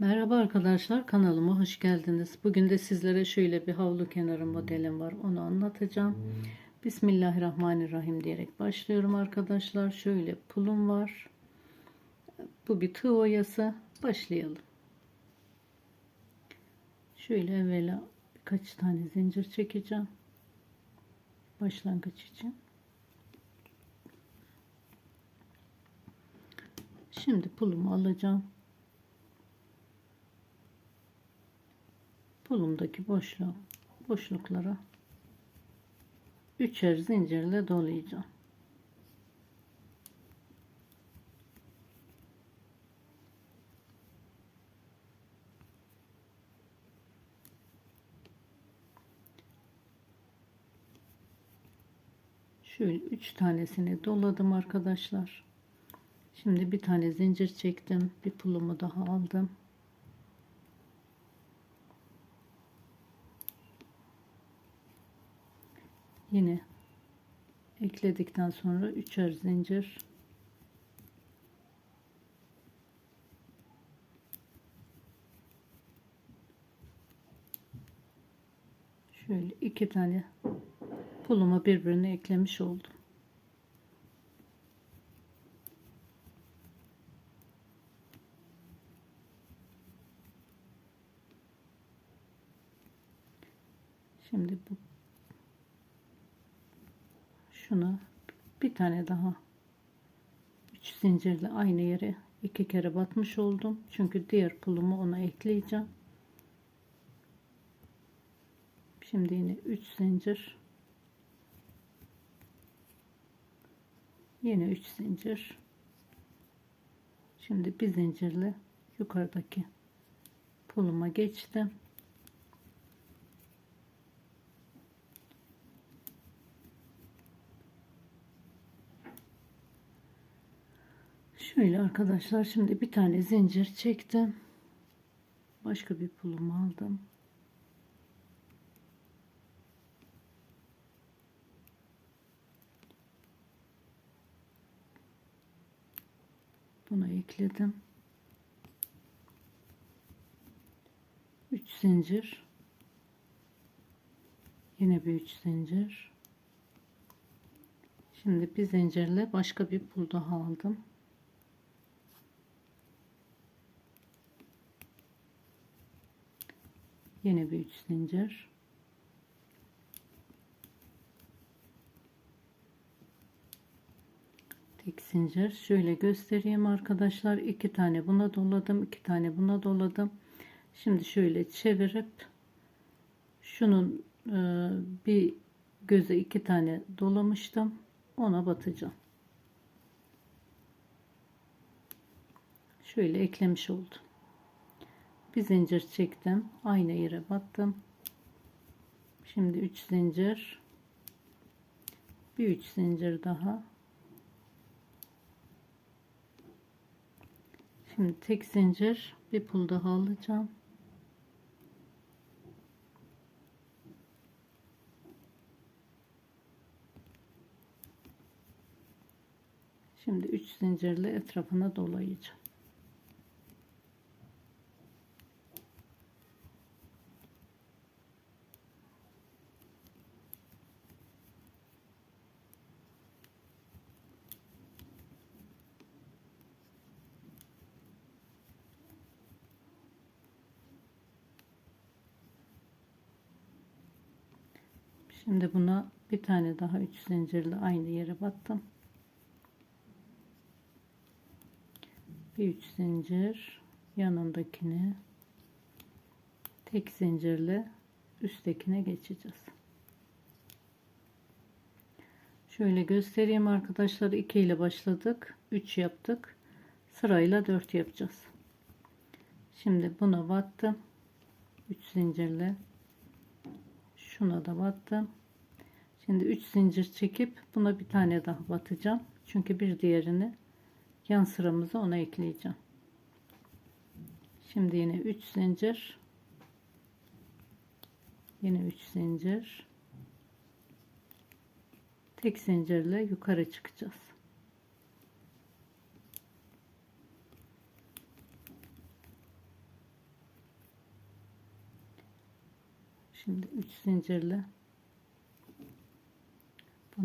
Merhaba arkadaşlar kanalıma hoş geldiniz. Bugün de sizlere şöyle bir havlu kenarı modelim var. Onu anlatacağım. Bismillahirrahmanirrahim diyerek başlıyorum arkadaşlar. Şöyle pulum var. Bu bir tığ oyası. Başlayalım. Şöyle evvela birkaç tane zincir çekeceğim. Başlangıç için. Şimdi pulumu alacağım. Pulumdaki boşluğu boşluklara üçer zincirle dolayacağım. Şöyle üç tanesini doladım arkadaşlar. Şimdi bir tane zincir çektim. Bir pulumu daha aldım. Yine ekledikten sonra üçer zincir. Şöyle iki tane pulumu birbirine eklemiş oldum Şimdi bu şuna bir tane daha. 3 zincirle aynı yere iki kere batmış oldum. Çünkü diğer pulumu ona ekleyeceğim. Şimdi yine 3 zincir. Yine 3 zincir. Şimdi bir zincirle yukarıdaki puluma geçtim Şöyle arkadaşlar şimdi bir tane zincir çektim. Başka bir pulumu aldım. Buna ekledim. 3 zincir. Yine bir 3 zincir. Şimdi bir zincirle başka bir pul daha aldım. Yine bir üç zincir. Tek zincir. Şöyle göstereyim arkadaşlar. iki tane buna doladım. iki tane buna doladım. Şimdi şöyle çevirip şunun e, bir göze iki tane dolamıştım. Ona batacağım. Şöyle eklemiş oldum bir zincir çektim. Aynı yere battım. Şimdi 3 zincir. Bir 3 zincir daha. Şimdi tek zincir. Bir pul daha alacağım. Şimdi 3 zincirle etrafına dolayacağım. Şimdi buna bir tane daha üç zincirle aynı yere battım. Bir üç zincir yanındakini tek zincirle üsttekine geçeceğiz. Şöyle göstereyim arkadaşlar. 2 ile başladık. 3 yaptık. Sırayla 4 yapacağız. Şimdi buna battım. 3 zincirle. Şuna da battım Şimdi 3 zincir çekip buna bir tane daha batacağım. Çünkü bir diğerini yan sıramıza ona ekleyeceğim. Şimdi yine 3 zincir. Yine 3 zincir. Tek zincirle yukarı çıkacağız. Şimdi 3 zincirle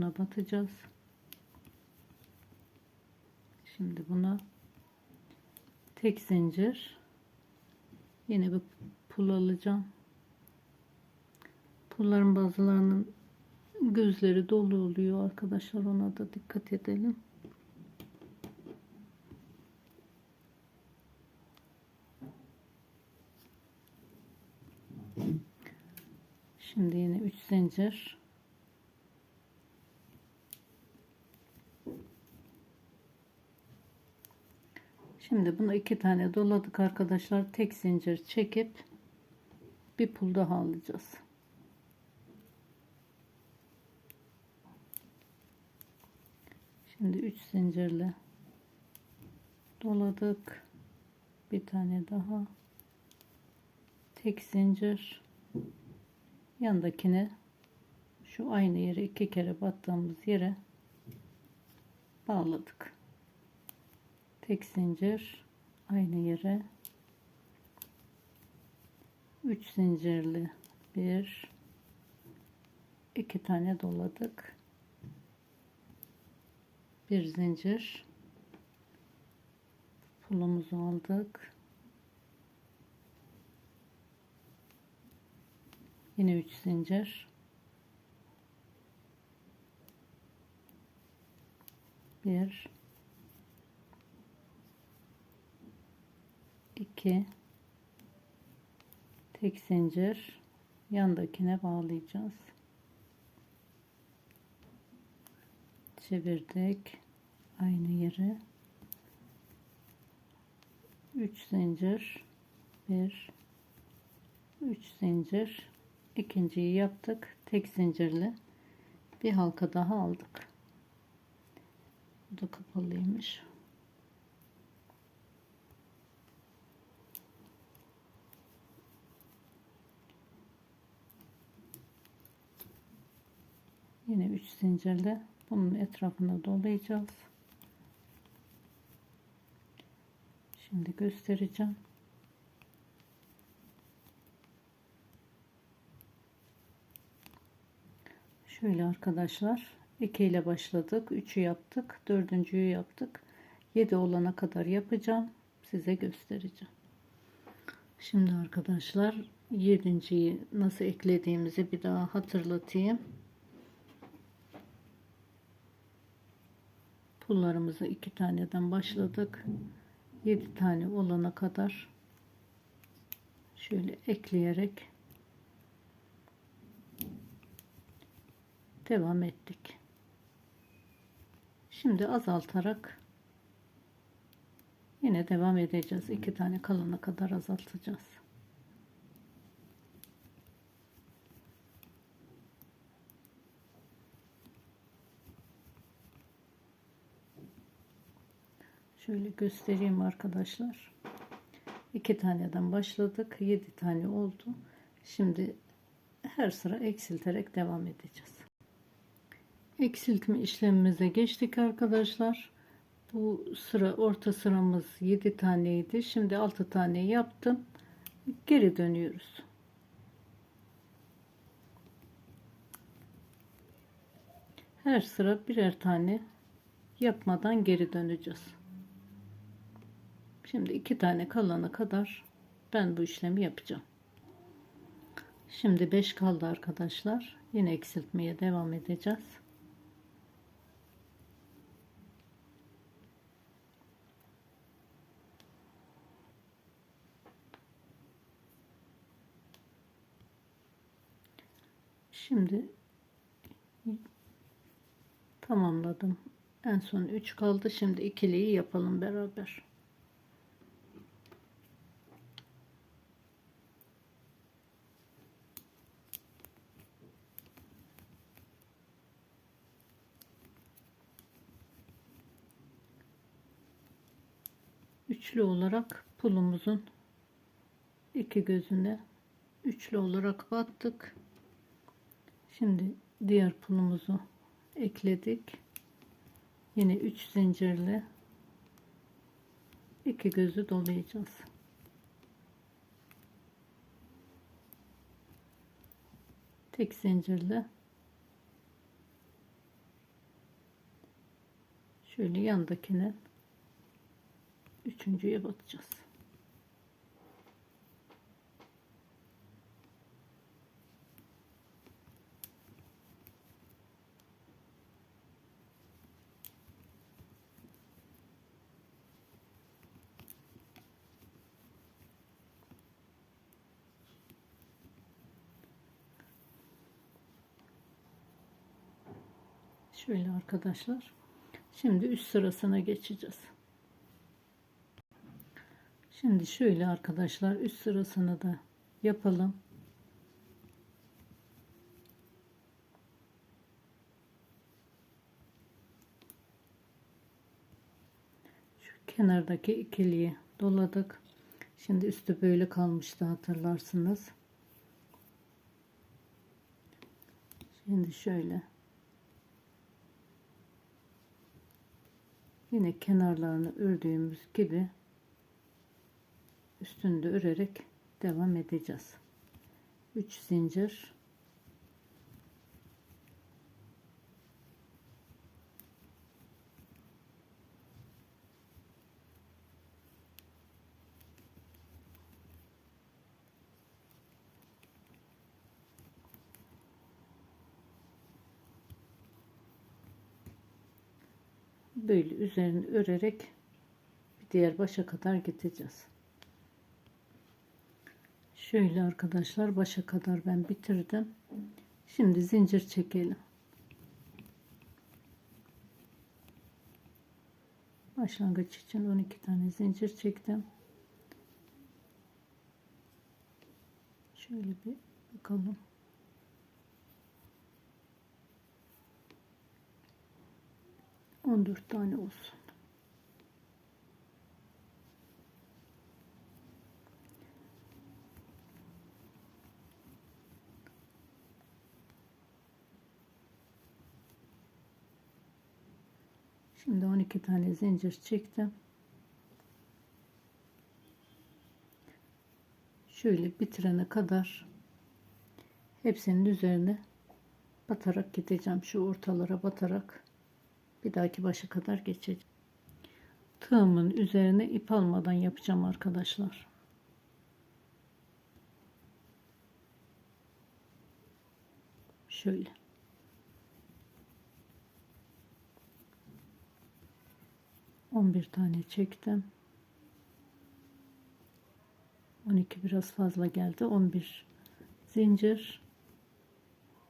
buna batacağız. Şimdi buna tek zincir yine bir pul alacağım. Pulların bazılarının gözleri dolu oluyor arkadaşlar ona da dikkat edelim. Şimdi yine 3 zincir. Şimdi bunu iki tane doladık arkadaşlar. Tek zincir çekip bir pul daha alacağız. Şimdi 3 zincirle doladık. Bir tane daha. Tek zincir yandakine şu aynı yere iki kere battığımız yere bağladık. Tek zincir aynı yere 3 zincirli bir iki tane doladık. Bir zincir pulumuzu aldık. Yine 3 zincir. Bir, iki, tek zincir. Yandakine bağlayacağız. Çevirdik. Aynı yere. 3 zincir, bir, 3 zincir. İkinciyi yaptık. Tek zincirle bir halka daha aldık. Bu da kapalıymış yine 3 zincirle bunun etrafına dolayacağız. Şimdi göstereceğim. Şöyle arkadaşlar 2 ile başladık 3'ü yaptık dördüncüyü yaptık. 7 olana kadar yapacağım size göstereceğim. Şimdi arkadaşlar 7.yi nasıl eklediğimizi bir daha hatırlatayım pullarımızı iki taneden başladık 7 tane olana kadar şöyle ekleyerek devam ettik. Şimdi azaltarak yine devam edeceğiz. İki tane kalana kadar azaltacağız. Şöyle göstereyim arkadaşlar. İki taneden başladık. Yedi tane oldu. Şimdi her sıra eksilterek devam edeceğiz eksiltme işlemimize geçtik arkadaşlar. Bu sıra orta sıramız 7 taneydi. Şimdi 6 tane yaptım. Geri dönüyoruz. Her sıra birer tane yapmadan geri döneceğiz. Şimdi iki tane kalana kadar ben bu işlemi yapacağım. Şimdi 5 kaldı arkadaşlar. Yine eksiltmeye devam edeceğiz. Şimdi tamamladım. En son 3 kaldı. Şimdi ikiliyi yapalım beraber. Üçlü olarak pulumuzun iki gözüne üçlü olarak battık. Şimdi diğer pulumuzu ekledik. Yine 3 zincirle iki gözü dolayacağız. tek zincirle şöyle yandakine üçüncüye batacağız. Şöyle arkadaşlar. Şimdi üst sırasına geçeceğiz. Şimdi şöyle arkadaşlar üst sırasını da yapalım. Şu kenardaki ikiliyi doladık. Şimdi üstü böyle kalmıştı hatırlarsınız. Şimdi şöyle yine kenarlarını ördüğümüz gibi üstünde örerek devam edeceğiz. 3 zincir böyle üzerini örerek diğer başa kadar gideceğiz. Şöyle arkadaşlar başa kadar ben bitirdim. Şimdi zincir çekelim. Başlangıç için 12 tane zincir çektim. Şöyle bir bakalım. On dört tane olsun. Şimdi 12 tane zincir çektim. Şöyle bitirene kadar hepsinin üzerine batarak gideceğim. Şu ortalara batarak bir dahaki başa kadar geçeceğim. Tığımın üzerine ip almadan yapacağım arkadaşlar. Şöyle. 11 tane çektim. 12 biraz fazla geldi. 11 zincir.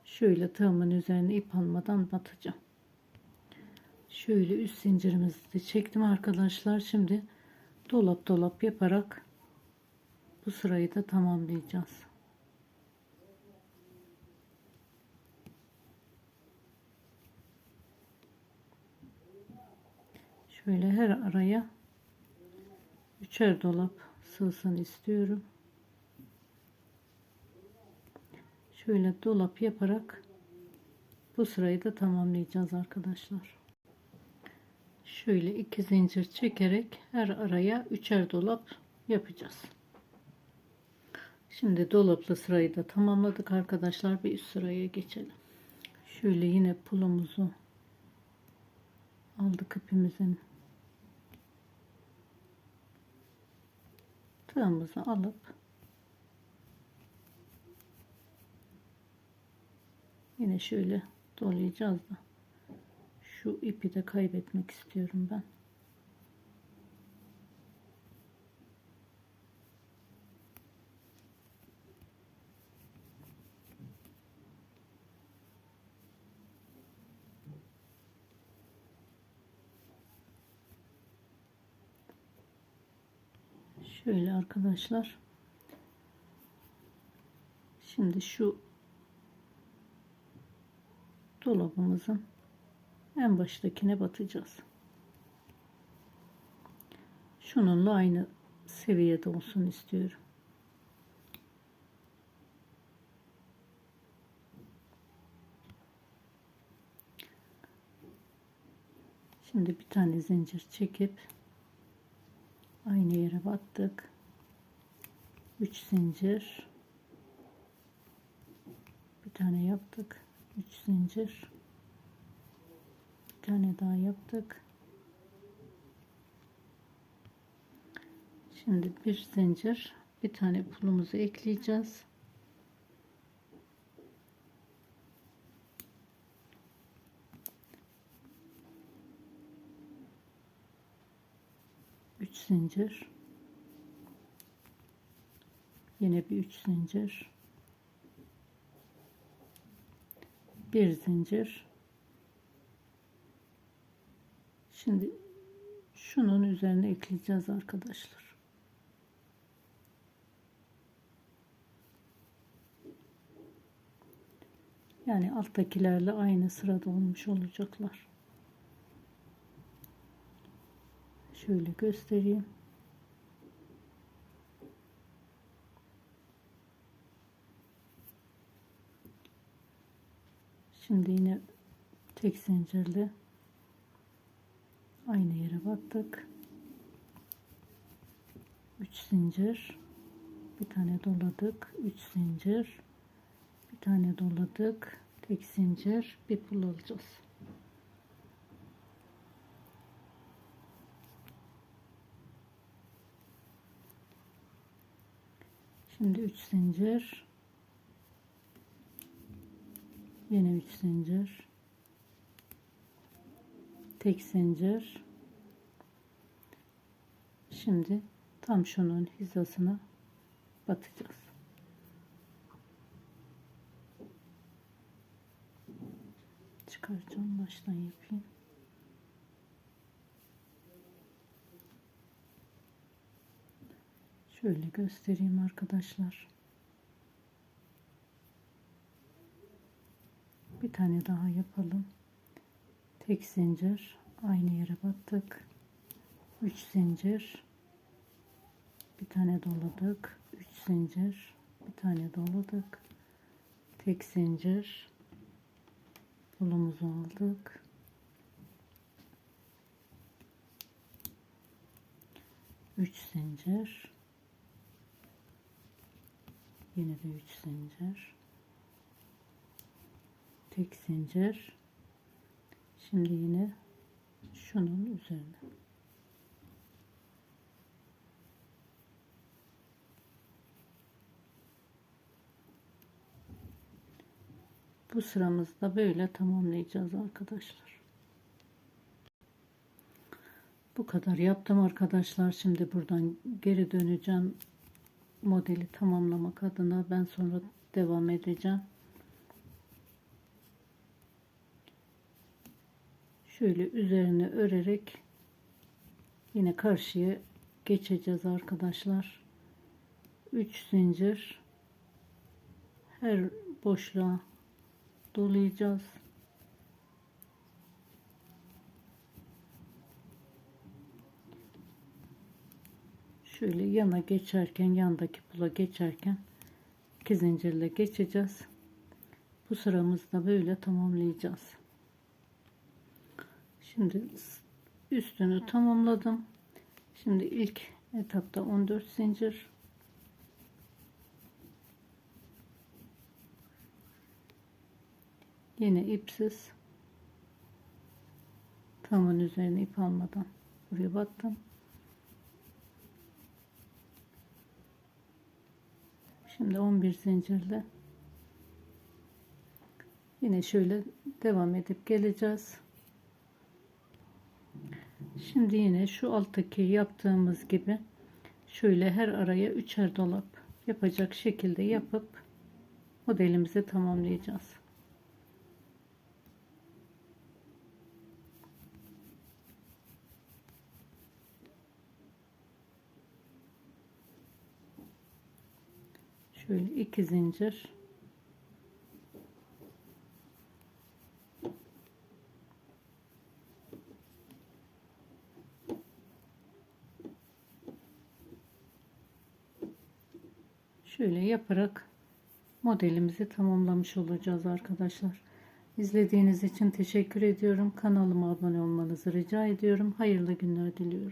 Şöyle tığımın üzerine ip almadan batacağım. Şöyle üst zincirimizi de çektim arkadaşlar. Şimdi dolap dolap yaparak bu sırayı da tamamlayacağız. Şöyle her araya üçer dolap sığsın istiyorum. Şöyle dolap yaparak bu sırayı da tamamlayacağız arkadaşlar. Şöyle iki zincir çekerek her araya üçer dolap yapacağız. Şimdi dolaplı sırayı da tamamladık arkadaşlar. Bir üst sıraya geçelim. Şöyle yine pulumuzu aldık ipimizin tığımızı alıp yine şöyle dolayacağız da şu ipi de kaybetmek istiyorum ben. Şöyle arkadaşlar. Şimdi şu dolabımızın en baştakine batacağız. Şununla aynı seviyede olsun istiyorum. Şimdi bir tane zincir çekip aynı yere battık. 3 zincir. Bir tane yaptık. 3 zincir. Bir tane daha yaptık. Şimdi bir zincir. Bir tane pulumuzu ekleyeceğiz üç zincir yine bir üç zincir bir zincir. Şimdi şunun üzerine ekleyeceğiz arkadaşlar. Yani alttakilerle aynı sırada olmuş olacaklar şöyle göstereyim. Şimdi yine tek zincirle aynı yere battık. 3 zincir, bir tane doladık, 3 zincir, bir tane doladık, tek zincir, bir pul alacağız. Şimdi 3 zincir, yine 3 zincir. Tek zincir. Şimdi tam şunun hizasına batacağız. Çıkaracağım baştan yapayım şöyle göstereyim arkadaşlar. Bir tane daha yapalım. Tek zincir aynı yere battık. 3 zincir bir tane doladık. 3 zincir bir tane doladık. Tek zincir pulumuzu aldık. Üç zincir yine de üç zincir. Tek zincir. Şimdi yine şunun üzerine. Bu sıramızda böyle tamamlayacağız arkadaşlar. Bu kadar yaptım arkadaşlar. Şimdi buradan geri döneceğim modeli tamamlamak adına ben sonra devam edeceğim. Şöyle üzerine örerek yine karşıya geçeceğiz arkadaşlar. 3 zincir. Her boşluğa dolayacağız şöyle yana geçerken yandaki pula geçerken iki zincirle geçeceğiz bu sıramızda böyle tamamlayacağız Şimdi üstünü tamamladım. Şimdi ilk etapta 14 zincir yine ipsiz tamın üzerine ip almadan buraya battım. Şimdi 11 zincirle yine şöyle devam edip geleceğiz. Şimdi yine şu alttaki yaptığımız gibi şöyle her araya üçer dolap yapacak şekilde yapıp modelimizi tamamlayacağız. Şöyle iki zincir şöyle yaparak modelimizi tamamlamış olacağız arkadaşlar. İzlediğiniz için teşekkür ediyorum. Kanalıma abone olmanızı rica ediyorum. Hayırlı günler diliyorum.